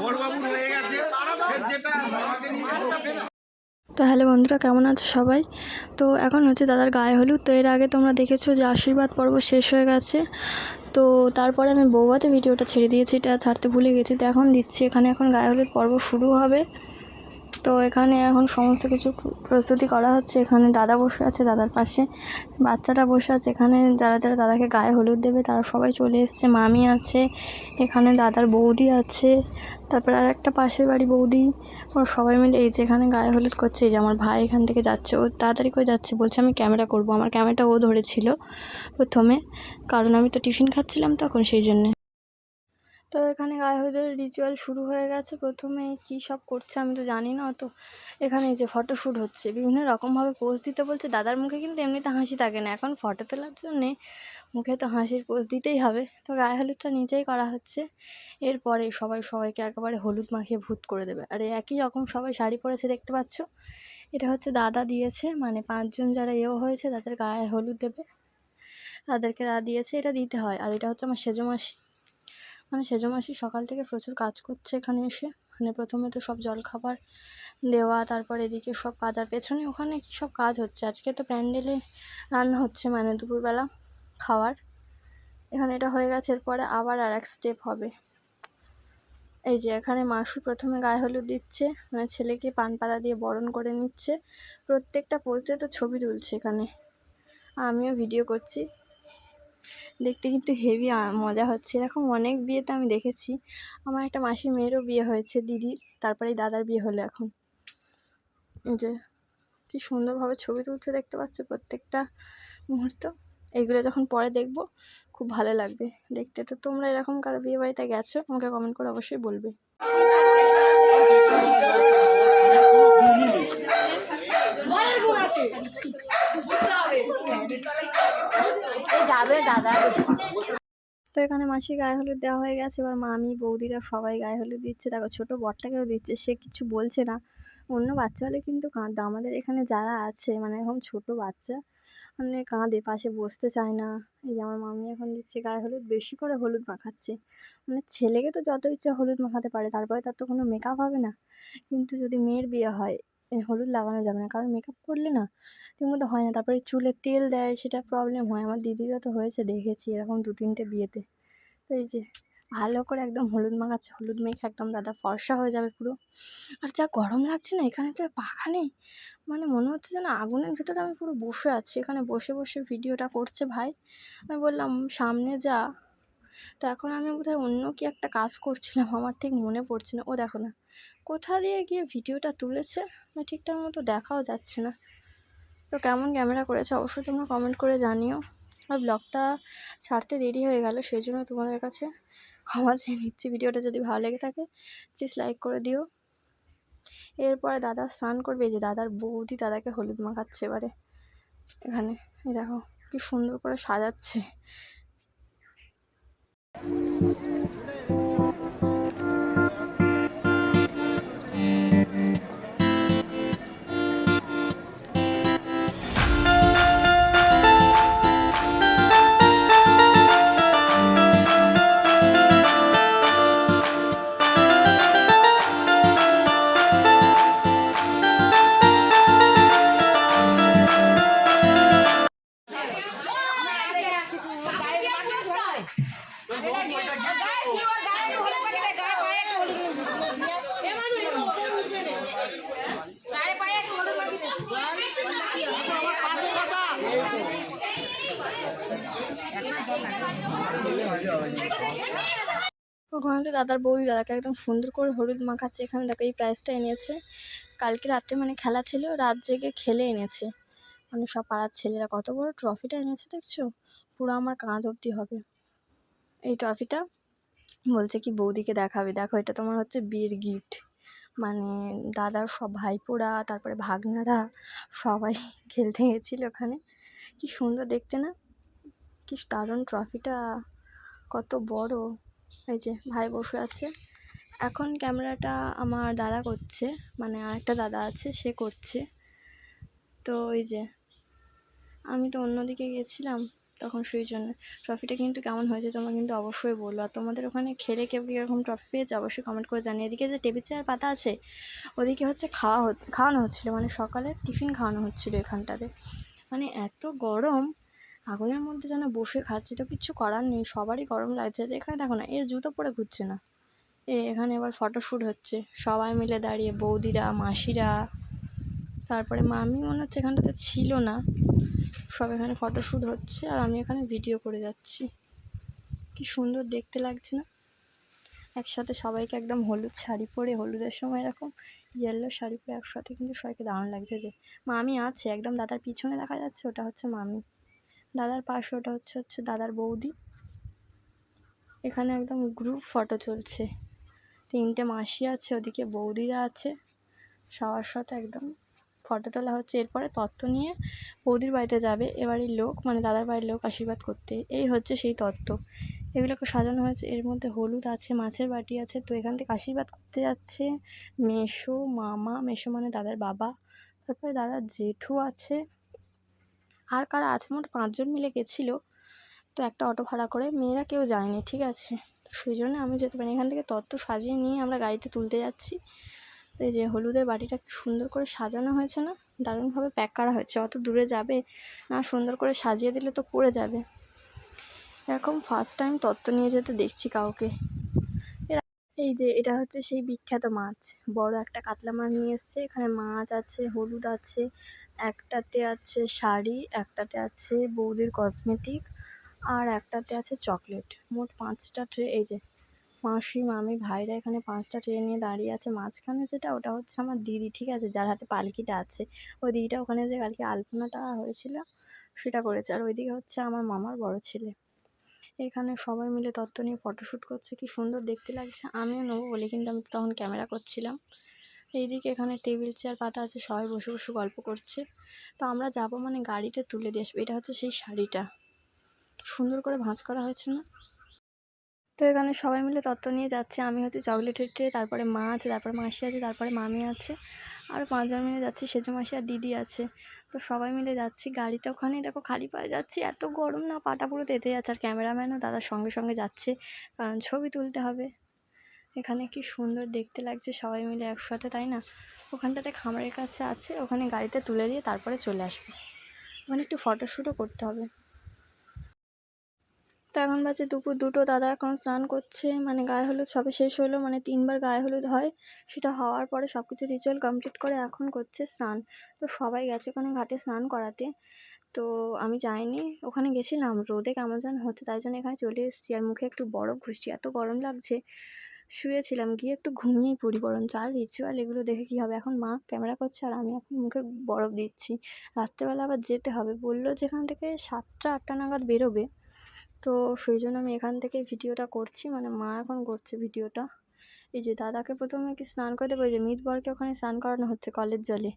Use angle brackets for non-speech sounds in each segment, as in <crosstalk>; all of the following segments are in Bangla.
বড়বাবুর হয়ে গেছে যেটা আমাকে নিয়ে তো হ্যালো বন্ধুরা কেমন আছো সবাই? তো এখন হচ্ছে দাদার গায়ে হলুদ তো এর আগে তোমরা দেখেছ যে আশীর্বাদ পর্ব শেষ হয়ে গেছে। তো তারপরে আমি বৌবাতে ভিডিওটা ছেড়ে দিয়েছি এটা ছাড়তে ভুলে গেছি। তো এখন দিচ্ছি এখানে এখন গায়ে হলুদ পর্ব শুরু হবে। তো এখানে এখন সমস্ত কিছু প্রস্তুতি করা হচ্ছে। এখানে দাদা বসে আছে দাদার পাশে। বাচ্চাটা বসে আছে। এখানে যারা যারা দাদাকে গায়ে হলুদ দেবে, তারা সবাই চলে এসছে। মামি আছে, এখানে দাদার বৌদি আছে, তারপর আর একটা পাশের বাড়ি বৌদি। ওরা সবাই মিলে এই যে এখানে গায়ে হলুদ করছে। এই যে আমার ভাই এখান থেকে যাচ্ছে। ও তাড়াতাড়ি করে যাচ্ছে। বলছে আমি ক্যামেরা করব। আমার ক্যামেরাটা ও ধরেছিল প্রথমে। কারণ আমি তো টিফিন খাচ্ছিলাম তখন সেই জন্যে। তো এখানে গায়ে হলুদের রিচুয়াল শুরু হয়ে গেছে। প্রথমে কী সব করছে আমি তো জানি না তো এখানে যে ফটোশ্যুট হচ্ছে, বিভিন্ন রকমভাবে পোজ দিতে বলছে। দাদার মুখে কিন্তু এমনিতে হাসি থাকে না, এখন ফটো তোলার জন্যে মুখে তো হাসির পোজ দিতেই হবে। তো গায়ে হলুদটা নিজেই করা হচ্ছে, এরপরে সবাই সবাইকে একেবারে হলুদ মাখিয়ে ভূত করে দেবে। আর একই রকম সবাই শাড়ি পরেছে, দেখতে পাচ্ছ? এটা হচ্ছে দাদা দিয়েছে মানে পাঁচজন যারা এও হয়েছে, তাদের গায়ে হলুদ দেবে। তাদেরকে দিয়েছে, এটা দিতে হয়। আর এটা হচ্ছে আমার সেজো মাসি মানে সেজো মাসি সকাল থেকে প্রচুর কাজ করছে এখানে এসে। মানে প্রথমে তো সব জলখাবার দেওয়া, তারপর এদিকে সব কাজ, আর পেছনে ওখানে কী সব কাজ হচ্ছে? আজকে তো প্যান্ডেলে রান্না হচ্ছে মানে দুপুরবেলা খাওয়ার। এখানে এটা হয়ে গেছে, এরপরে আবার আর এক স্টেপ হবে। এই যে এখানে মাসু প্রথমে গায়ে হলুদ দিচ্ছে মানে ছেলেকে পান পাতা দিয়ে বরণ করে নিচ্ছে। প্রত্যেকটা পোজে তো ছবি তুলছে এখানে। আমিও ভিডিও করছি। দেখতে কিন্তু হেভি মজা হচ্ছে। এরকম অনেক বিয়েতে আমি দেখেছি। আমার একটা মাসির মেয়েরও বিয়ে হয়েছে দিদি তারপরেই দাদার বিয়ে হলো এখন। যে, কি সুন্দরভাবে ছবি তুলছে দেখতে পাচ্ছ প্রত্যেকটা মুহূর্ত। এইগুলো যখন পরে দেখব, খুব ভালো লাগবে। দেখতে তো তোমরা এরকম কারও বিয়ে বাড়িতে গেছো, আমাকে কমেন্ট করে অবশ্যই বলবে। যাবে দাদা। তো এখানে মাসি গায়ে হলুদ দেওয়া হয়ে গেছে এবার মামি বৌদিরা সবাই গায়ে হলুদ দিচ্ছে। দেখো ছোটো বরটাকেও দিচ্ছে সে কিছু বলছে না। অন্য বাচ্চা হলে কিন্তু কাঁদতো। আমাদের এখানে যারা আছে মানে এখন ছোট বাচ্চা মানে কাঁদে পাশে বসতে চায় না। এই যে আমার মামি এখন দিচ্ছে গায়ে হলুদ, বেশি করে হলুদ মাখাচ্ছে। মানে ছেলেকে তো যত ইচ্ছা হলুদ মাখাতে পারে, তারপরে তার তো কোনো মেকআপ হবে না। কিন্তু যদি মেয়ের বিয়ে হয় হলুদ লাগানো যাবে না। কারণ মেকআপ করলে না ঠিকমতো হয় না। তারপরে চুলে তেল দেয়, সেটা প্রবলেম হয়। আমার দিদিরও তো হয়েছে, দেখেছি এরকম দু তিনটে বিয়েতে। তো এই যে ভালো করে একদম হলুদ মাখাচ্ছে, হলুদ মেখে একদম দাদা ফর্সা হয়ে যাবে পুরো। আর যা গরম লাগছে না, এখানে তো পাখা নেই। মানে মনে হচ্ছে যেন আগুনের ভেতরে আমি পুরো বসে আছি, এখানে বসে বসে ভিডিওটা করছে ভাই। আমি বললাম, সামনে যা। তো এখন আমি বোধহয় অন্য কি একটা কাজ করছিলাম, আমার ঠিক মনে পড়ছে না। ও দেখো না, কোথা দিয়ে গিয়ে ভিডিওটা তুলেছে? ঠিকঠাক মতো দেখাও যাচ্ছে না। তো কেমন ক্যামেরা করেছে? অবশ্যই তোমরা কমেন্ট করে জানিও। আর ব্লগটা ছাড়তে দেরি হয়ে গেল, সেই জন্য তোমাদের কাছে ক্ষমা চেয়ে নিচ্ছি ভিডিওটা যদি ভালো লেগে থাকে প্লিজ লাইক করে দিও। এরপরে দাদা স্নান করবে যে দাদার বৌদি দাদাকে হলুদ মাখাচ্ছে এবারে। এখানে দেখো, কি সুন্দর করে সাজাচ্ছে। ওখানে তো দাদার বৌদি দাদাকে একদম সুন্দর করে হলুদ মাখাচ্ছে। এখানে দেখো এই প্রাইসটা এনেছে। কালকে রাত্রে মানে খেলা ছিল, রাত জেগে খেলে এনেছে। মানে সব পাড়ার ছেলেরা কত বড় ট্রফিটা এনেছে দেখছ? পুরো আমার কাঁধ অবধি হবে। এই ট্রফিটা। বলছে কি, বৌদিকে দেখাবে। দেখো, এটা তোমার হচ্ছে বিয়ের গিফট মানে দাদার সব ভাইপোরা তারপরে ভাগনারা সবাই <laughs> খেলতে গেছিল ওখানে। কি সুন্দর দেখতে না? কি দারুণ ট্রফিটা। কত বড়। এই যে, ভাই বসে আছে। এখন ক্যামেরাটা আমার দাদা করছে। মানে আরেকটা দাদা আছে, সে করছে। তো ওই যে, আমি তো অন্যদিকে গেছিলাম। তখন সেই জন্য। ট্রফিটা কিন্তু কেমন হয়েছে তোমরা কিন্তু অবশ্যই বলল আর তোমাদের ওখানে খেলে কেউ কি এরকম ট্রফি পেয়েছে? অবশ্যই কমেন্ট করে জানিয়ে এদিকে যে টেবিল চেয়ার পাতা আছে, ওদিকে হচ্ছে খাওয়া খাওয়ানো হচ্ছিল। মানে সকালে টিফিন খাওয়ানো হচ্ছিল এখানটাতে। মানে এত গরম, আগুনের মধ্যে যেন বসে খাচ্ছি তো কিচ্ছু করার নেই। সবারই গরম লাগছে। যে এখানে দেখো না, এ জুতো পরে ঘুরছে না। এ এখানে এবার ফটোশ্যুট হচ্ছে। সবাই মিলে দাঁড়িয়ে, বৌদিরা, মাসিরা, তারপরে মামি মনে হচ্ছে এখানটাতে ছিল না। সব এখানে ফটোশ্যুট হচ্ছে আর আমি এখানে ভিডিও করে যাচ্ছি। কি সুন্দর দেখতে লাগছে না? একসাথে সবাইকে একদম হলুদ শাড়ি পরে, হলুদের সময় এরকম ইয়েলো শাড়ি পরে একসাথে কিন্তু সবাইকে দারুণ লাগছে যে মামি আছে, একদম দাদার পিছনে দেখা যাচ্ছে, ওটা হচ্ছে মামি। দাদার পাশে ওটা হচ্ছে হচ্ছে দাদার বৌদি। এখানে একদম গ্রুপ ফটো চলছে। তিনটে মাসি আছে, ওদিকে বৌদিরা আছে। সবার সাথে একদম ফটো তোলা হচ্ছে। এরপরে তত্ত্ব নিয়ে বৌদির বাড়িতে যাবে। এবারের লোক মানে দাদার বাড়ির লোক আশীর্বাদ করতে। এই হচ্ছে সেই তত্ত্ব। এগুলোকে সাজানো হয়েছে। এর মধ্যে হলুদ আছে, মাছের বাটি আছে। তো এখান থেকে আশীর্বাদ করতে যাচ্ছে মেশো মামা। মেশো মানে দাদার বাবা। তারপরে দাদার জেঠু আছে। আর কারা আছে? মোট পাঁচজন মিলে গেছিল। তো একটা অটো ভাড়া করে। মেয়েরা কেউ যায়নি, ঠিক আছে? সেই জন্য আমি যেতে পারি এখান থেকে তত্ত্ব সাজিয়ে নিয়ে আমরা গাড়িতে তুলতে যাচ্ছি। এই যে হলুদের বাটিটা কি সুন্দর করে সাজানো হয়েছে না? দারুণভাবে প্যাক করা হয়েছে। অত দূরে যাবে না, সুন্দর করে সাজিয়ে দিলে তো পড়ে যাবে। এরকম ফার্স্ট টাইম তত্ত্ব নিয়ে যেতে দেখছি কাউকে। এই যে এটা হচ্ছে সেই বিখ্যাত মাছ। বড় একটা কাতলা মাছ নিয়ে এসছে। এখানে মাছ আছে, হলুদ আছে, একটাতে আছে শাড়ি, একটাতে আছে বৌদির কসমেটিক আর একটাতে আছে চকলেট মোট পাঁচটা ট্রে এই যে মাসি, মামি, ভাইরা এখানে পাঁচটা ট্রে নিয়ে দাঁড়িয়ে আছে। মাঝখানে যেটা, ওটা হচ্ছে আমার দিদি, ঠিক আছে? যার হাতে পালকিটা আছে। ওই দিদিটা ওখানে যে কালকে আলপনাটা হয়েছিল, সেটা করেছে। আর ওইদিকে হচ্ছে আমার মামার বড় ছেলে। এখানে সবাই মিলে তত্ত্ব নিয়ে ফটোশ্যুট করছে। কি সুন্দর দেখতে লাগছে। আমিও নেব বলি কিন্তু আমি তখন ক্যামেরা করছিলাম। এইদিকে এখানে টেবিল চেয়ার পাতা আছে। সবাই বসে বসে গল্প করছে। তো আমরা যাব মানে গাড়িতে তুলে দিয়ে আসব। এটা হচ্ছে সেই শাড়িটা। সুন্দর করে ভাঁজ করা হয়েছে না? তো এখানে সবাই মিলে তত্ত্ব নিয়ে যাচ্ছে। আমি হচ্ছে চকলেটের ট্রে তারপরে মা আছে, তারপরে মাসি আছে, তারপরে মামি আছে। আর পাঁচজন মিলে যাচ্ছি, সেজো মাসি আর দিদি আছে। তো সবাই মিলে যাচ্ছি, গাড়িতে ওখানে দেখো খালি পায়ে যাচ্ছি। এত গরম না, পাটা পুরো তেতে যাচ্ছে। আর ক্যামেরাম্যানও দাদার সঙ্গে সঙ্গে যাচ্ছে, কারণ ছবি তুলতে হবে। এখানে কি সুন্দর দেখতে লাগছে সবাই মিলে একসাথে, তাই না? ওখানটাতে খামারের কাছে আছে, ওখানে গাড়িতে তুলে দিয়ে তারপরে চলে আসবে। ওখানে একটু ফটোশ্যুটও করতে হবে। তো এখন বাজে দুপুর দুটো, দাদা এখন স্নান করছে মানে গায়ে হলুদ সবে শেষ হলো মানে তিনবার গায়ে হলুদ হয়, সেটা হওয়ার পরে সব কিছু রিচুয়াল কমপ্লিট করে এখন করছে স্নান। তো সবাই গেছে ওখানে ঘাটে স্নান করাতে, তো আমি যাইনি, ওখানে গেছিলাম, রোদে কেমন যেন হচ্ছে, তাই জন্য এখানে চলে এসেছি, আর মুখে একটু বরফ ঘুষছি, এত গরম লাগছে, শুয়েছিলাম, গিয়ে একটু ঘুমিয়েই পড়ি, বরঞ্চ আর রিচুয়াল এগুলো দেখে কী হবে, এখন মা ক্যামেরা করছে, আর আমি এখন মুখে বরফ দিচ্ছি, রাত্রেবেলা আবার যেতে হবে, বলল যেখান থেকে সাতটা আটটা নাগাদ বেরোবে তো সেই জন্য আমি এখান থেকে ভিডিওটা করছি। মানে মা এখন করছে ভিডিওটা। এই যে দাদাকে প্রথমে কি স্নান করতে ওই যে মিতবরকে ওখানে স্নান করানো হচ্ছে কলের জলে।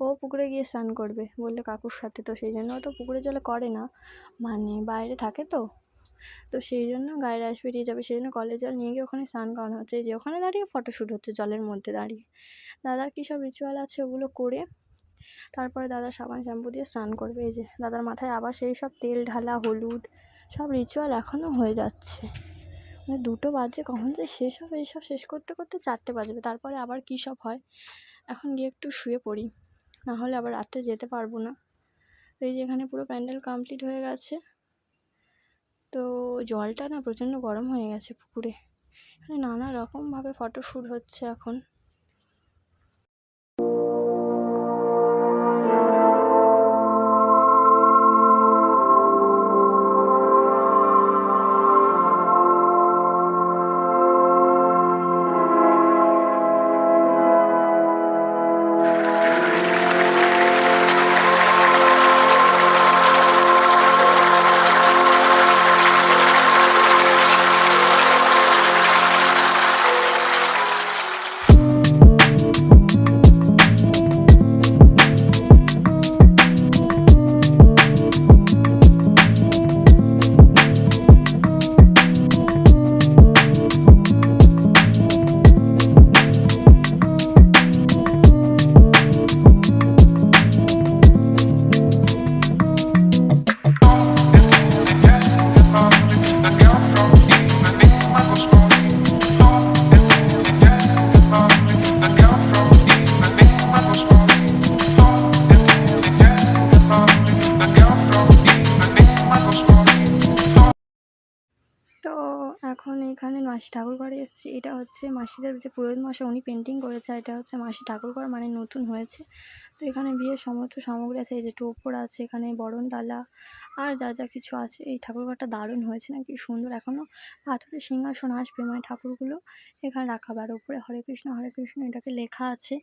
ও পুকুরে গিয়ে স্নান করবে। বললে কাকুর সাথে। তো সেই জন্য তো পুকুরের জলে করে না। মানে বাইরে থাকে তো। তো সেই জন্য গায়ে রাশ বেরিয়ে যাবে। সেই জন্য কলের জল নিয়ে গিয়ে ওখানে স্নান করানো হচ্ছে। এই যে ওখানে দাঁড়িয়ে ফটোশ্যুট হচ্ছে জলের মধ্যে দাঁড়িয়ে। দাদার কী সব রিচুয়াল আছে ওগুলো করে তারপরে দাদা সাবান শ্যাম্পু দিয়ে স্নান করবে। এই যে দাদার মাথায় আবার সেই সব তেল ঢালা, হলুদ সব রিচুয়াল এখনও হয়ে যাচ্ছে। মানে দুটো বাজে, কখন যে শেষ হবে এইসব শেষ করতে করতে চারটে বাজবে, তারপরে আবার কী সব হয়? এখন গিয়ে একটু শুয়ে পড়ি না হলে আবার রাত্রে যেতে পারব না। এই যে এখানে পুরো প্যান্ডেল কমপ্লিট হয়ে গেছে। তো জলটা না প্রচণ্ড গরম হয়ে গেছে পুকুরে। এখানে নানা রকমভাবে ফটো শ্যুট হচ্ছে এখন। ঠাকুর ঘরে এসেছি। এটা হচ্ছে মাসিদের যে পুরোহিত মশাই উনি পেন্টিং করেছে এটা হচ্ছে মাসি ঠাকুর ঘর মানে নতুন হয়েছে। তো এখানে বিয়ের সমস্ত সামগ্রী আছে, এই যে টোপর আছে, এখানে বরণ ডালা আর যা যা কিছু আছে। এই ঠাকুর ঘরটা দারুণ হয়েছে না, কি সুন্দর। এখনও পাথরের সিংহাসন আসবে মানে ঠাকুরগুলো এখানে রাখা হবে আর উপরে হরে কৃষ্ণ হরে কৃষ্ণ এটাকে লেখা আছে।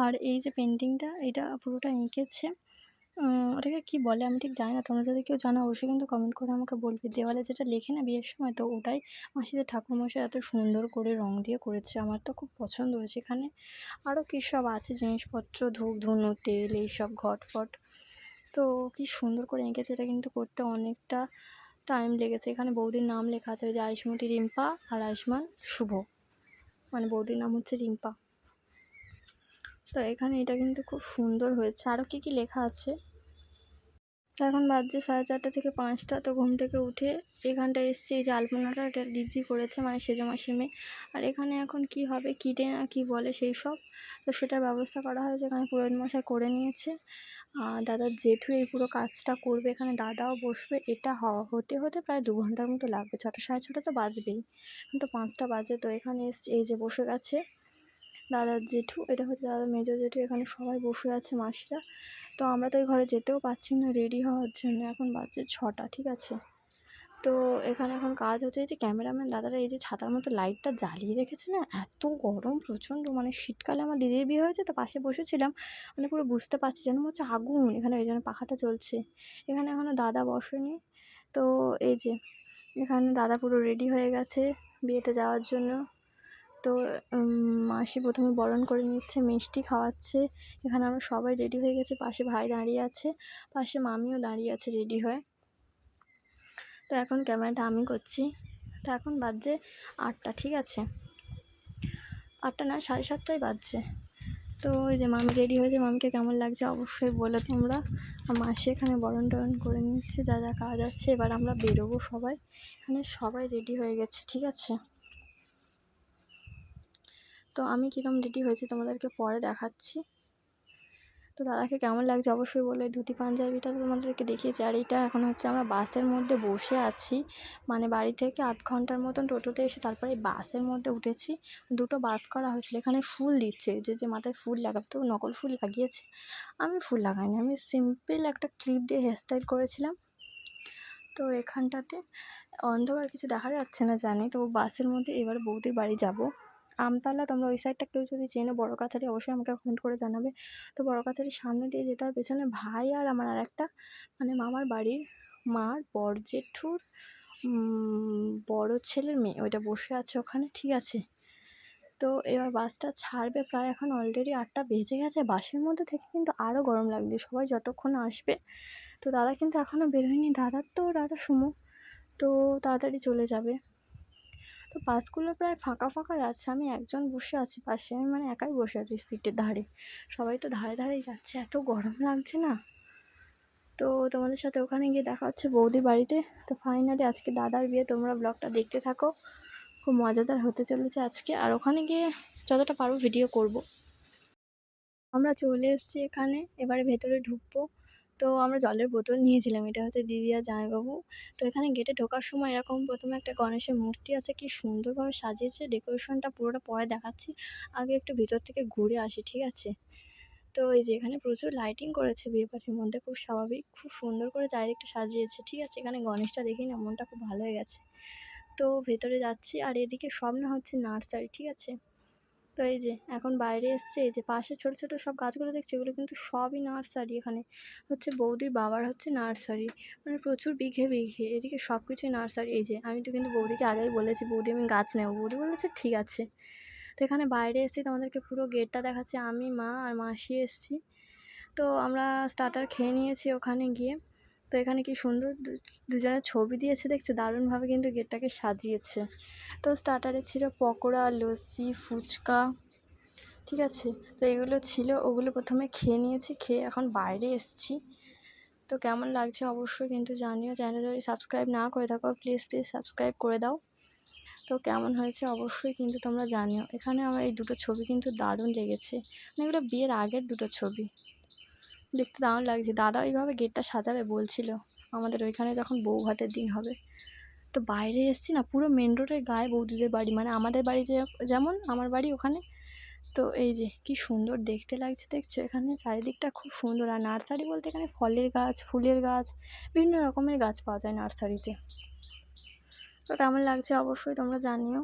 আর এই যে পেন্টিংটা এটা পুরোটা এঁকেছে। ওটাকে কি বলে আমি ঠিক জানি না, তোমরা যদি কেউ জানো অবশ্যই কিন্তু কমেন্ট করে আমাকে বলবে। দেওয়ালে যেটা লেখে না বিয়ের সময়, তো ওটাই মাসিদের ঠাকুরমশাই এত সুন্দর করে রং দিয়ে করেছে, আমার তো খুব পছন্দ হয়েছে। এখানে আরও কী সব আছে, জিনিসপত্র, ধূপ, ধুনো, তেল, এইসব ঘট ফট তো কি সুন্দর করে এঁকেছে, এটা কিন্তু করতে অনেকটা টাইম লেগেছে। এখানে বৌদির নাম লেখা আছে, ওই যে আয়ুষ্মতী রিম্পা আর আয়ুষ্মান শুভ। মানে বৌদির নাম হচ্ছে রিম্পা। তো এখানে এটা কিন্তু খুব সুন্দর হয়েছে। আরও কী কী লেখা আছে? এখন বাজছে সাড়ে চারটে থেকে পাঁচটা, তো ঘুম থেকে উঠে এখানটায় এসছি। এই যে আলপনাটা এটা দিদি করেছে মানে সেজে মাসি মেয়ে আর এখানে এখন কি হবে কিটে না কি বলে সেই সব। তো সেটার ব্যবস্থা করা হয়েছে এখানে পুরোহিত মশাই করে নিয়েছে। আর দাদার জেঠু এই পুরো কাজটা করবে, এখানে দাদাও বসবে। এটা হতে হতে প্রায় দু ঘণ্টার মতো লাগবে। ছটা, সাড়ে ছটা তো বাজবেই। তো পাঁচটা বাজে, তো এখানে এসছি এই যে বসে গেছে। দাদার জেঠু, এটা হচ্ছে দাদার মেজো জেঠু, এখানে সবাই বসে আছে মাসিরা। তো আমরা তো ওই ঘরে যেতেও পারছি না রেডি হওয়ার জন্য। এখন বাজছে ছটা, ঠিক আছে? তো এখানে এখন কাজ হচ্ছে, এই যে ক্যামেরাম্যান দাদারা এই যে ছাতার মতো লাইটটা জ্বালিয়ে রেখেছে না, এত গরম, প্রচণ্ড মানে শীতকালে আমার দিদির বিয়ে হয়েছে, তো পাশে বসেছিলাম। মানে পুরো বুঝতে পারছি যেন হচ্ছে আগুন, এখানে ওই জন্য পাখাটা চলছে এখানে এখনও দাদা বসেনি। তো এই যে, এখানে দাদা পুরো রেডি হয়ে গেছে বিয়েতে যাওয়ার জন্য। তো মাসি প্রথমে বরণ করে নিচ্ছে, মিষ্টি খাওয়াচ্ছে। এখানে আমরা সবাই রেডি হয়ে গেছি। পাশে ভাই দাঁড়িয়ে আছে, পাশে মামিও দাঁড়িয়ে আছে রেডি হয়ে। তো এখন ক্যামেরাটা আমি করছি। তো এখন বাজছে আটটা, ঠিক আছে? আটটা না, সাড়ে সাতটাই বাজছে। তো ওই যে মামি রেডি হয়েছে, মামিকে কেমন লাগছে অবশ্যই বলে তোমরা। মাসি এখানে বরণ টরণ করে নিচ্ছে, যা যা কাজ আছে এবার আমরা বেরোবো সবাই। এখানে সবাই রেডি হয়ে গেছে, ঠিক আছে? তো আমি কীরকম রেডি হয়েছি তোমাদেরকে পরে দেখাচ্ছি। তো দাদাকে কেমন লাগছে অবশ্যই বলে ধুতি পাঞ্জাবিটা তোমাদেরকে দেখিয়েছি। আর এইটা এখন হচ্ছে আমরা বাসের মধ্যে বসে আছি। মানে বাড়ি থেকে আধ ঘণ্টার মতন টোটোতে এসে তারপরে বাসের মধ্যে উঠেছি। দুটো বাস করা হয়েছিল। এখানে ফুল দিচ্ছে। যে যে মাথায় ফুল লাগাবে, তো নকল ফুল লাগিয়েছে। আমি ফুল লাগাইনি। আমি সিম্পল একটা ক্লিপ দিয়ে হেয়ারস্টাইল করেছিলাম। তো এখানটাতে অন্ধকার কিছু দেখা যাচ্ছে না জানি। তো বাসের মধ্যে এবার বৌদির বাড়ি যাব। আমতলা, তোমরা ওই সাইডটা কেউ যদি চেনো, বড় কাছারি অবশ্যই আমাকে কমেন্ট করে জানাবে। তো বড় কাছারির সামনে দিয়ে যেতে হয় পেছনে ভাই আর আমার আর একটা মানে মামার বাড়ির মার বর জেঠুর বড় ছেলের মেয়ে, ওইটা বসে আছে ওখানে, ঠিক আছে? তো এবার বাসটা ছাড়বে প্রায় এখন অলরেডি আটটা বেজে গেছে, বাসের মধ্যে থেকে কিন্তু আরও গরম লাগবে, সবাই যতক্ষণ আসবে। তো দাদা কিন্তু এখনও বেরোয়নি দাদার তো, দাদা সুমো, তো তাড়াতাড়ি চলে যাবে। বাসগুলো প্রায় ফাঁকা ফাঁকা যাচ্ছে। আমি একজন বসে আছি পাশে। আমি মানে একাই বসে আছি সিটের ধারে। সবাই তো ধারে ধারেই যাচ্ছে। এত গরম লাগছে না। তো তোমাদের সাথে ওখানে গিয়ে দেখা হচ্ছে বৌদির বাড়িতে। তো ফাইনালি আজকে দাদার বিয়ে। তোমরা ব্লগটা দেখতে থাকো। খুব মজাদার হতে চলেছে আজকে। আর ওখানে গিয়ে যতটা পারব ভিডিও করব। আমরা চলে এসেছি এখানে। এবারে ভেতরে ঢুকবো। তো আমরা জলের বোতল নিয়েছিলাম, এটা হচ্ছে দিদি আর জামাইবাবু। তো এখানে গেটে ঢোকার সময় এরকম প্রথমে একটা গণেশের মূর্তি আছে, কি সুন্দরভাবে সাজিয়েছে ডেকোরেশনটা পুরোটা পরে দেখাচ্ছি, আগে একটু ভিতর থেকে ঘুরে আসি, ঠিক আছে? তো এই যে এখানে প্রচুর লাইটিং করেছে বিয়ে বাড়ির মধ্যে, খুব স্বাভাবিক, খুব সুন্দর করে চারিদিকটা সাজিয়েছে, ঠিক আছে? এখানে গণেশটা দেখেই না, মনটা খুব ভালো হয়ে গেছে। তো ভেতরে যাচ্ছি, আর এদিকে সব না হচ্ছে নার্সারি, ঠিক আছে? তো এই যে এখন বাইরে এসছে, এই যে পাশে ছোটো ছোটো সব গাছগুলো দেখছি, এগুলো কিন্তু সবই নার্সারি এখানে। হচ্ছে বৌদির বাবার হচ্ছে নার্সারি মানে প্রচুর বিঘে বিঘে, এদিকে সব কিছুই নার্সারি। এই যে আমি তো কিন্তু বৌদিকে আগেই বলেছি, বৌদি আমি গাছ নেব। বৌদি বলেছে ঠিক আছে। তো এখানে বাইরে এসেছি তোমাদেরকে পুরো গেটটা দেখাচ্ছি, আমি, মা আর মাসি এসেছি। তো আমরা স্টার্টার খেয়ে নিয়েছি ওখানে গিয়ে। তো এখানে কি সুন্দর দুজনের ছবি দিয়েছে দেখছ, দারুণভাবে কিন্তু গেটটাকে সাজিয়েছে। তো স্টার্টারে ছিল পকোড়া, লস্যি, ফুচকা, ঠিক আছে? তো এগুলো ছিল, ওগুলো প্রথমে খেয়ে নিয়েছি, খেয়ে এখন বাইরে এসেছি। তো কেমন লাগছে অবশ্যই কিন্তু জানিও চ্যানেল যদি সাবস্ক্রাইব না করে থাকো প্লিজ প্লিজ সাবস্ক্রাইব করে দাও। তো কেমন হয়েছে অবশ্যই কিন্তু তোমরা জানিও। এখানে আমার এই দুটো ছবি কিন্তু দারুণ লেগেছে। মানে এগুলো বিয়ের আগের দুটো ছবি। দেখতে দারুণ লাগছে। দাদা ওইভাবে গেটটা সাজাবে বলছিল। আমাদের ওইখানে যখন বউ ভাতের দিন হবে। তো বাইরে এসছি না, পুরো মেন রোডের গায়ে বৌদিদের বাড়ি। মানে আমাদের বাড়ি যে, যেমন আমার বাড়ি ওখানে। তো এই যে, কি সুন্দর দেখতে লাগছে, দেখছ? এখানে চারিদিকটা খুব সুন্দর। আর নার্সারি বলতে এখানে ফলের গাছ, ফুলের গাছ, বিভিন্ন রকমের গাছ পাওয়া যায় নার্সারিতে তো। কেমন লাগছে? অবশ্যই তোমরা জানিও।